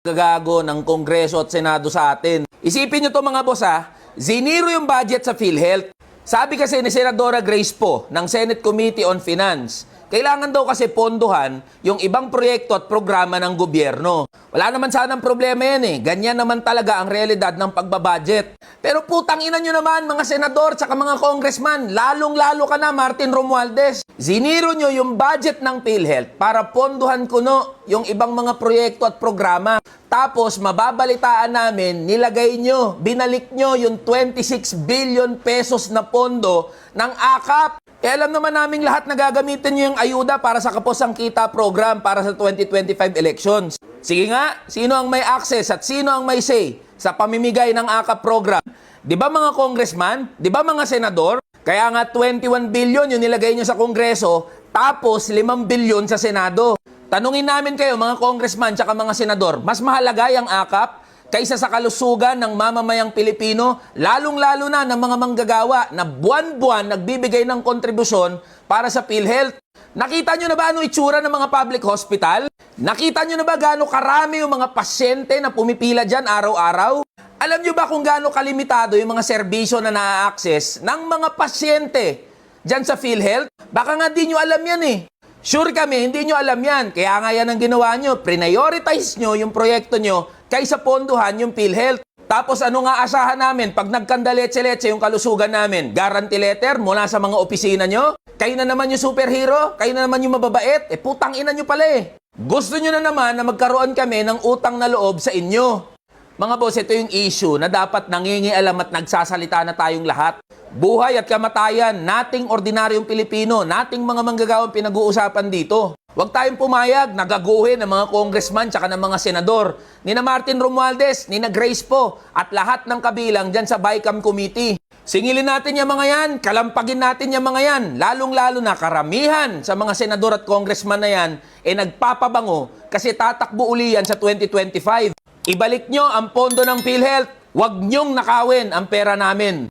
gagago ng Kongreso at Senado sa atin. Isipin nyo to mga boss ha, ziniro yung budget sa PhilHealth. Sabi kasi ni Senadora Grace po ng Senate Committee on Finance, kailangan daw kasi pondohan yung ibang proyekto at programa ng gobyerno. Wala naman sanang problema yan eh. Ganyan naman talaga ang realidad ng pagbabudget. Pero putang ina nyo naman mga senador at mga congressman, lalong-lalo ka na Martin Romualdez. Ziniro nyo yung budget ng PhilHealth para pondohan kuno yung ibang mga proyekto at programa. Tapos mababalitaan namin, nilagay nyo, binalik nyo yung 26 billion pesos na pondo ng AKAP. Eh, alam naman naming lahat na gagamitin nyo yung ayuda para sa Kaposang Kita program para sa 2025 elections. Sige nga, sino ang may access at sino ang may say sa pamimigay ng AKAP program? Di ba mga congressman? Di ba mga senador? Kaya nga 21 billion yung nilagay nyo sa Kongreso, tapos 5 billion sa Senado. Tanungin namin kayo mga congressman tsaka mga senador, mas mahalaga yung AKAP kaysa sa kalusugan ng mamamayang Pilipino, lalong-lalo na ng mga manggagawa na buwan-buwan nagbibigay ng kontribusyon para sa PhilHealth. Nakita nyo na ba ano itsura ng mga public hospital? Nakita nyo na ba gaano karami yung mga pasyente na pumipila dyan araw-araw? Alam nyo ba kung gaano kalimitado yung mga serbisyo na na-access ng mga pasyente dyan sa PhilHealth? Baka nga di nyo alam yan eh. Sure kami, hindi nyo alam yan. Kaya nga yan ang ginawa nyo. Prioritize nyo yung proyekto nyo kaysa ponduhan yung PhilHealth. Tapos ano nga asahan namin pag nagkandaletse-letse yung kalusugan namin? Guarantee letter mula sa mga opisina nyo? Kayo na naman yung superhero? Kayo na naman yung mababait? Eh putang ina nyo pala eh. Gusto nyo na naman na magkaroon kami ng utang na loob sa inyo. Mga boss, ito yung issue na dapat nangingialam at nagsasalita na tayong lahat. Buhay at kamatayan, nating ordinaryong Pilipino, nating mga manggagawang pinag-uusapan dito. Huwag tayong pumayag, nagaguhin ng mga congressman tsaka ng mga senador, ni na Martin Romualdez, ni na Grace po, at lahat ng kabilang dyan sa BICAM Committee. Singilin natin yung mga yan, kalampagin natin yung mga yan, lalong-lalo na karamihan sa mga senador at congressman na yan, eh nagpapabango kasi tatakbo uli yan sa 2025. Ibalik nyo ang pondo ng PhilHealth. Huwag nyong nakawin ang pera namin.